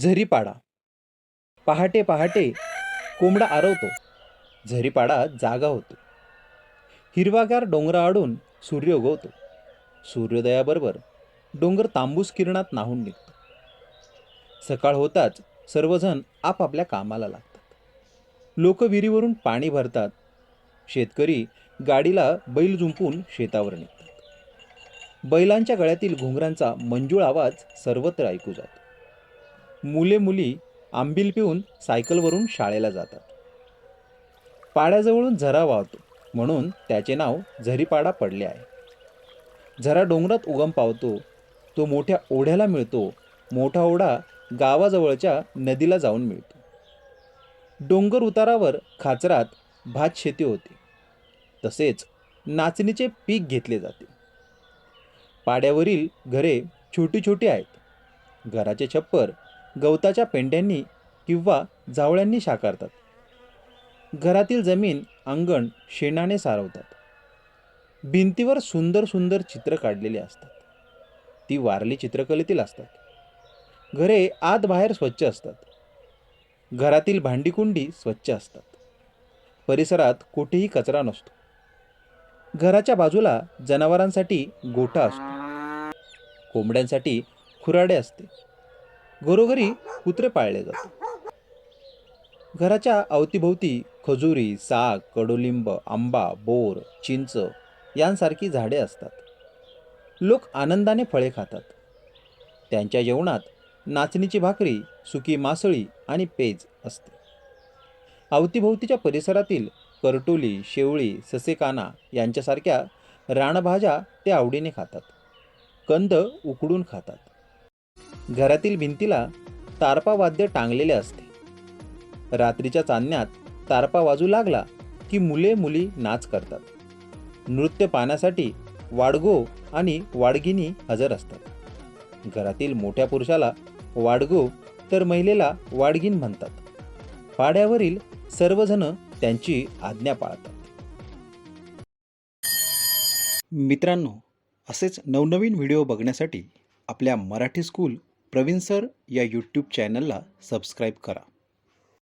झरीपाडा. पहाटे पहाटे कोंबडा आरवतो. झरीपाडा जागा होतो. हिरवागार डोंगराआडून सूर्य उगवतो. सूर्योदयाबरोबर डोंगर तांबूस किरणात नाहून निघतो. सकाळ होताच सर्वजण आपापल्या कामाला लागतात. लोक विहिरीवरून पाणी भरतात. शेतकरी गाडीला बैल जुंपून शेतावर निघतात. बैलांच्या गळ्यातील घुंगरांचा मंजूळ आवाज सर्वत्र ऐकू जातो. मुले मुली आंबील पिऊन सायकलवरून शाळेला जातात. पाड्याजवळून झरा वाहतो म्हणून त्याचे नाव झरीपाडा पडले आहे. झरा डोंगरात उगम पावतो तो मोठ्या ओढ्याला मिळतो मोठा ओढा गावाजवळच्या नदीला जाऊन मिळतो. डोंगर उतारावर खाचरात भात शेती होते तसेच नाचणीचे पीक घेतले जाते. पाड्यावरील घरे छोटी छोटी आहेत घराचे छप्पर गवताच्या पेंड्यांनी किंवा जावळ्यांनी साकारतात घरातील जमीन अंगण शेणाने सारवतात. भिंतीवर सुंदर सुंदर चित्र काढलेली असतात. ती वारली चित्रकलेतील असतात. घरे आत बाहेर स्वच्छ असतात. घरातील भांडीकुंडी स्वच्छ असतात. परिसरात कुठेही कचरा नसतो. घराच्या बाजूला जनावरांसाठी गोठा असतो. कोंबड्यांसाठी खुराडे असते. घरोघरी कुत्रे पाळले जातात. घराच्या अवतीभोवती खजुरी साग कडुलिंब आंबा बोर चिंच यांसारखी झाडे असतात. लोक आनंदाने फळे खातात. त्यांच्या जेवणात नाचणीची भाकरी सुकी मासळी आणि पेज असते. अवतीभोवतीच्या परिसरातील करटोली शेवळी ससेकाना यांच्यासारख्या रानभाज्या ते आवडीने खातात. कंद उकडून खातात. घरातील भिंतीला तारपा वाद्य टांगलेले असते. रात्रीच्या चांदण्यात तारपा वाजू लागला की मुले मुली नाच करतात. नृत्य पाहण्यासाठी वाडगो आणि वाडगिनी हजर असतात. घरातील मोठ्या पुरुषाला वाडगो तर महिलेला वाडगीन म्हणतात. पाड्यावरील सर्वजण त्यांची आज्ञा पाळतात. मित्रांनो असेच नवनवीन व्हिडिओ बघण्यासाठी आपल्या मराठी स्कूल प्रवीण सर या यूट्यूब चॅनलला सबस्क्राईब करा.